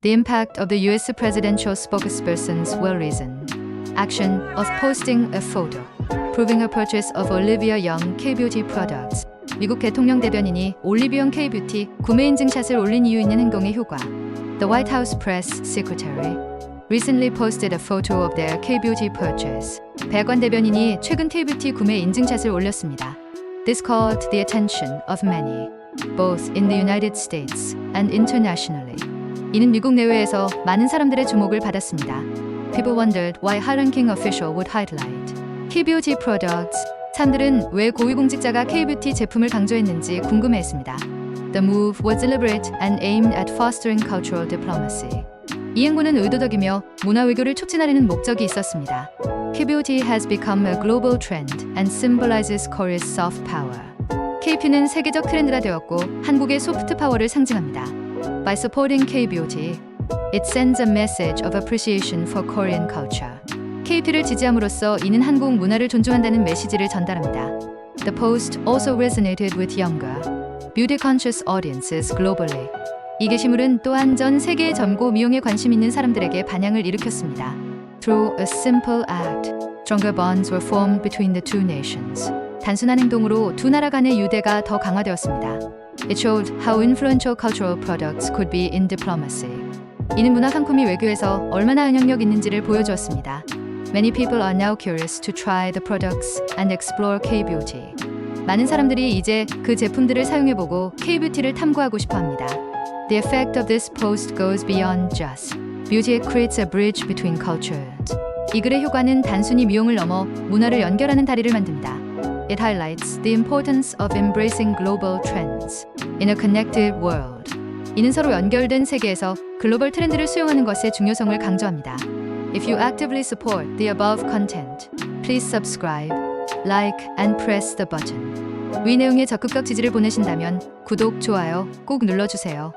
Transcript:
The impact of the US presidential spokesperson's well reasoned action of posting a photo proving her purchase of Olivia Young K-beauty products. 미국 대통령 대변인이 올리비영 K-뷰티 구매 인증샷을 올린 이유 있는 행동의 효과. The White House press secretary recently posted a photo of their K-beauty purchase. 백관 대변인이 최근 K-뷰티 구매 인증샷을 올렸습니다. This caught the attention of many, both in the United States and internationally. 이는 미국 내외에서 많은 사람들의 주목을 받았습니다. People wondered why high-ranking official would highlight K-beauty products. 사람들은 왜 고위공직자가 K-뷰티 제품을 강조했는지 궁금해했습니다. The move was deliberate and aimed at fostering cultural diplomacy. 이 행보는 의도적이며 문화 외교를 촉진하려는 목적이 있었습니다. K-beauty has become a global trend and symbolizes Korea's soft power. K-뷰는 세계적 트렌드가 되었고 한국의 소프트 파워를 상징합니다. By supporting K-beauty, it sends a message of appreciation for Korean culture. K-뷰를 지지함으로써 이는 한국 문화를 존중한다는 메시지를 전달합니다. The post also resonated with younger, beauty-conscious audiences globally. 이 게시물은 또한 전 세계의 점고 미용에 관심 있는 사람들에게 반향을 일으켰습니다. Through a simple act, stronger bonds were formed between the two nations. 단순한 행동으로 두 나라 간의 유대가 더 강화되었습니다. It showed how influential cultural products could be in diplomacy. 이는 문화 상품이 외교에서 얼마나 영향력 있는지를 보여주었습니다. Many people are now curious to try the products and explore K-beauty. 많은 사람들이 이제 그 제품들을 사용해보고 K-뷰티를 탐구하고 싶어합니다. The effect of this post goes beyond just beauty. It creates a bridge between cultures. 이 글의 효과는 단순히 미용을 넘어 문화를 연결하는 다리를 만듭니다. It highlights the importance of embracing global trends in a connected world. 이는 서로 연결된 세계에서 글로벌 트렌드를 수용하는 것의 중요성을 강조합니다. If you actively support the above content, please subscribe, like, and press the button. 위 내용에 적극적 지지를 보내신다면 구독, 좋아요 꼭 눌러주세요.